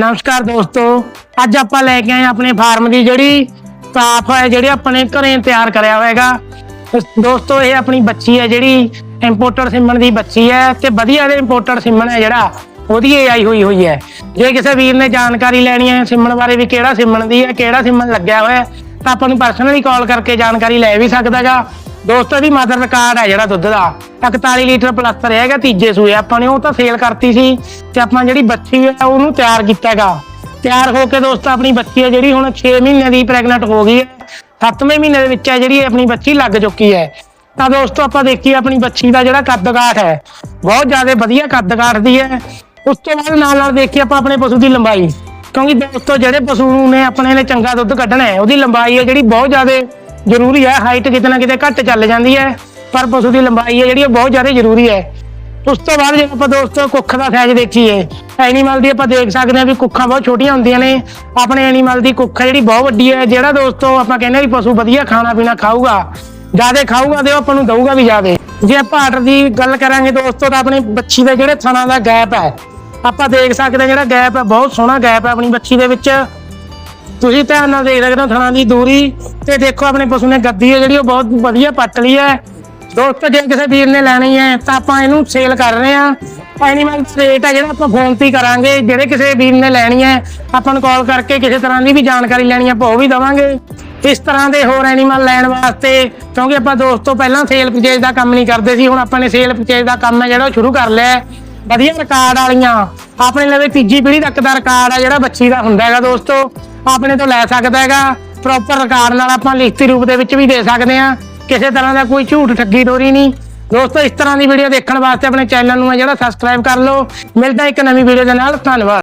ਨਮਸਕਾਰ ਦੋਸਤੋ, ਅੱਜ ਆਪਾਂ ਲੈ ਕੇ ਆਏ ਆਪਣੇ ਫਾਰਮ ਦੀ ਜਿਹੜੀ ਕਾਫ ਹੈ, ਜਿਹੜੀ ਆਪਣੇ ਘਰੇ ਤਿਆਰ ਕਰਿਆ ਹੋਏਗਾ ਦੋਸਤੋ, ਇਹ ਆਪਣੀ ਬੱਚੀ ਹੈ ਜਿਹੜੀ ਇੰਪੋਰਟਡ ਸਿਮਣ ਦੀ ਬੱਚੀ ਹੈ ਤੇ ਵਧੀਆ ਦੇ ਇੰਪੋਰਟਡ ਸਿਮਣ ਹੈ ਜਿਹੜਾ, ਉਹਦੀ AI ਹੋਈ ਹੋਈ ਹੈ। ਜੇ ਕਿਸੇ ਵੀਰ ਨੇ ਜਾਣਕਾਰੀ ਲੈਣੀ ਹੈ ਸਿਮਣ ਬਾਰੇ ਵੀ ਕਿਹੜਾ ਸਿਮਣ ਦੀ ਹੈ, ਕਿਹੜਾ ਸਿਮਣ ਲੱਗਿਆ ਹੋਇਆ ਤਾਂ ਆਪਾਂ ਨੂੰ ਪਰਸਨਲੀ ਕਾਲ ਕਰਕੇ ਜਾਣਕਾਰੀ ਲੈ ਵੀ ਸਕਦਾਗਾ ਦੋਸਤੋ ਦੀ ਮਦਰ ਰਿਕਾਰਡ ਹੈ ਜਿਹੜਾ ਦੁੱਧ ਦਾ। 41 ਲੀਟਰ ਪਲੱਸ ਰਹੇਗਾ ਤੀਜੇ ਸੂਏ। ਆਪਾਂ ਨੇ ਉਹ ਤਾਂ ਸੇਲ ਕਰਤੀ ਸੀ ਤੇ ਆਪਾਂ ਜਿਹੜੀ ਬੱਚੀ ਹੈ, ਉਹਨੂੰ ਤਿਆਰ ਕੀਤਾਗਾ ਤਿਆਰ ਹੋ ਕੇ ਦੋਸਤੋ, ਆਪਣੀ ਬੱਚੀ ਹੈ ਜਿਹੜੀ ਹੁਣ 6 ਮਹੀਨੇ ਦੀ ਪ੍ਰੈਗਨੈਂਟ ਹੋ ਗਈ ਹੈ। 7ਵੇਂ ਮਹੀਨੇ ਦੇ ਵਿੱਚ ਹੈ ਜਿਹੜੀ ਆਪਣੀ ਬੱਚੀ ਲੱਗ ਚੁੱਕੀ ਹੈ। ਤਾਂ ਦੋਸਤੋ, ਆਪਾਂ ਦੇਖੀਏ ਆਪਣੀ ਬੱਚੀ ਦਾ ਜਿਹੜਾ ਕੱਦ ਕਾਠ ਹੈ। ਬਹੁਤ ਜ਼ਿਆਦਾ ਵਧੀਆ ਕੱਦ ਕਾਠ ਦੀ ਹੈ। ਉਸ ਤੋਂ ਬਾਅਦ ਨਾਲ ਨਾਲ ਦੇਖੀਏ ਆਪਾਂ ਆਪਣੇ ਪਸ਼ੂ ਦੀ ਲੰਬਾਈ। ਕਿਉਂਕਿ ਦੋਸਤੋ, ਜਿਹੜੇ ਪਸ਼ੂ ਨੇ ਆਪਣੇ ਨੇ ਚੰਗਾ ਦੁੱਧ ਕੱਢਣਾ ਹੈ, ਉਹਦੀ ਲੰਬਾਈ ਹੈ ਜਿਹੜੀ ਬਹੁਤ ਜ਼ਿਆਦਾ ਜ਼ਰੂਰੀ ਹੈ ਹਾਈਟ ਕਿਤੇ ਨਾ ਕਿਤੇ ਘੱਟ ਚੱਲ ਜਾਂਦੀ ਹੈ, ਪਰ ਪਸ਼ੂ ਦੀ ਲੰਬਾਈ ਹੈ ਜਿਹੜੀ ਉਹ ਬਹੁਤ ਜ਼ਿਆਦਾ ਜ਼ਰੂਰੀ ਹੈ। ਉਸ ਤੋਂ ਬਾਅਦ ਜੇ ਆਪਾਂ ਦੋਸਤੋ ਕੁੱਖ ਦਾ ਸਾਈਜ਼ ਦੇਖੀਏ ਐਨੀਮਲ ਦੀ ਆਪਾਂ ਦੇਖ ਸਕਦੇ ਹਾਂ ਵੀ ਕੁੱਖਾਂ ਬਹੁਤ ਛੋਟੀਆਂ ਹੁੰਦੀਆਂ ਨੇ। ਆਪਣੇ ਐਨੀਮਲ ਦੀ ਕੁੱਖ ਹੈ ਜਿਹੜੀ ਬਹੁਤ ਵੱਡੀ ਹੈ, ਜਿਹੜਾ ਦੋਸਤੋ ਆਪਾਂ ਕਹਿੰਦੇ ਹਾਂ ਵੀ ਪਸ਼ੂ ਵਧੀਆ ਖਾਣਾ ਪੀਣਾ ਖਾਊਗਾ, ਜ਼ਿਆਦਾ ਖਾਊਗਾ ਤੇ ਉਹ ਆਪਾਂ ਨੂੰ ਦਊਗਾ ਵੀ ਜ਼ਿਆਦਾ। ਜੇ ਆਪਾਂ ਆਰਡਰ ਦੀ ਗੱਲ ਕਰਾਂਗੇ ਦੋਸਤੋ ਤਾਂ ਆਪਣੀ ਬੱਚੀ ਦੇ ਜਿਹੜੇ ਥਣਾ ਦਾ ਗੈਪ ਹੈ। ਆਪਾਂ ਦੇਖ ਸਕਦੇ ਹਾਂ ਜਿਹੜਾ ਗੈਪ ਹੈ, ਬਹੁਤ ਸੋਹਣਾ ਗੈਪ ਹੈ ਆਪਣੀ ਬੱਚੀ ਦੇ ਵਿੱਚ। ਤੁਸੀਂ ਧਿਆਨ ਨਾਲ ਦੇਖ ਸਕਦੇ ਹੋ ਥਣਾ ਦੀ ਦੂਰੀ ਤੇ ਦੇਖੋ ਆਪਣੇ ਪਸ਼ੂ ਨੇ ਗੱਦੀ ਹੈ ਜਿਹੜੀ ਉਹ ਬਹੁਤ ਵਧੀਆ ਪੱਟ ਲਈ ਹੈ। ਦੋਸਤੋ, ਜੇ ਕਿਸੇ ਵੀਰ ਨੇ ਲੈਣੀ ਹੈ ਤਾਂ ਆਪਾਂ ਇਹਨੂੰ ਸੇਲ ਕਰ ਰਹੇ ਹਾਂ। ਐਨੀਮਲ ਰੇਟ ਹੈ ਜਿਹੜਾ ਆਪਾਂ ਫੋਨ ਤੇ ਕਰਾਂਗੇ, ਜਿਹੜੇ ਕਿਸੇ ਵੀਰ ਨੇ ਲੈਣੀ ਹੈ, ਆਪਾਂ ਨੂੰ ਕਾਲ ਕਰਕੇ ਕਿਸੇ ਤਰ੍ਹਾਂ ਦੀ ਵੀ ਜਾਣਕਾਰੀ ਲੈਣੀ ਹੈ, ਆਪਾਂ ਉਹ ਵੀ ਦਵਾਂਗੇ। ਇਸ ਤਰ੍ਹਾਂ ਦੇ ਹੋਰ ਐਨੀਮਲ ਲੈਣ ਵਾਸਤੇ, ਕਿਉਂਕਿ ਆਪਾਂ ਦੋਸਤੋ, ਪਹਿਲਾਂ ਸੇਲ ਪਰਚੇਜ ਦਾ ਕੰਮ ਨਹੀਂ ਕਰਦੇ ਸੀ, ਹੁਣ ਆਪਾਂ ਨੇ ਸੇਲ ਪਰਚੇਜ ਦਾ ਕੰਮ ਹੈ ਜਿਹੜਾ ਉਹ ਸ਼ੁਰੂ ਕਰ ਲਿਆ ਵਧੀਆ ਰਿਕਾਰਡ ਵਾਲੀਆਂ, ਆਪਣੇ ਲਵੇ ਤੀਜੀ ਪੀੜ੍ਹੀ ਤੱਕ ਦਾ ਰਿਕਾਰਡ ਆ ਜਿਹੜਾ ਬੱਚੀ ਦਾ ਹੁੰਦਾ ਹੈਗਾ ਦੋਸਤੋ। ਆਪਣੇ ਤੋਂ ਲੈ ਸਕਦਾ ਹੈਗਾ। ਪ੍ਰੋਪਰ ਰਿਕਾਰਡ ਨਾਲ ਆਪਾਂ ਲਿਖਤੀ ਰੂਪ ਦੇ ਵਿੱਚ ਵੀ ਦੇ ਸਕਦੇ ਹਾਂ। ਕਿਸੇ ਤਰ੍ਹਾਂ ਦਾ ਕੋਈ ਝੂਠ ਠੱਗੀ ਡੋਰੀ ਨਹੀਂ। ਦੋਸਤੋ, ਇਸ ਤਰ੍ਹਾਂ ਦੀ ਵੀਡੀਓ ਦੇਖਣ ਵਾਸਤੇ ਆਪਣੇ ਚੈਨਲ ਨੂੰ ਹੈ ਜਿਹੜਾ ਸਬਸਕ੍ਰਾਈਬ ਕਰ ਲਓ। ਮਿਲਦਾ ਇੱਕ ਨਵੀਂ ਵੀਡੀਓ ਦੇ ਨਾਲ। ਧੰਨਵਾਦ।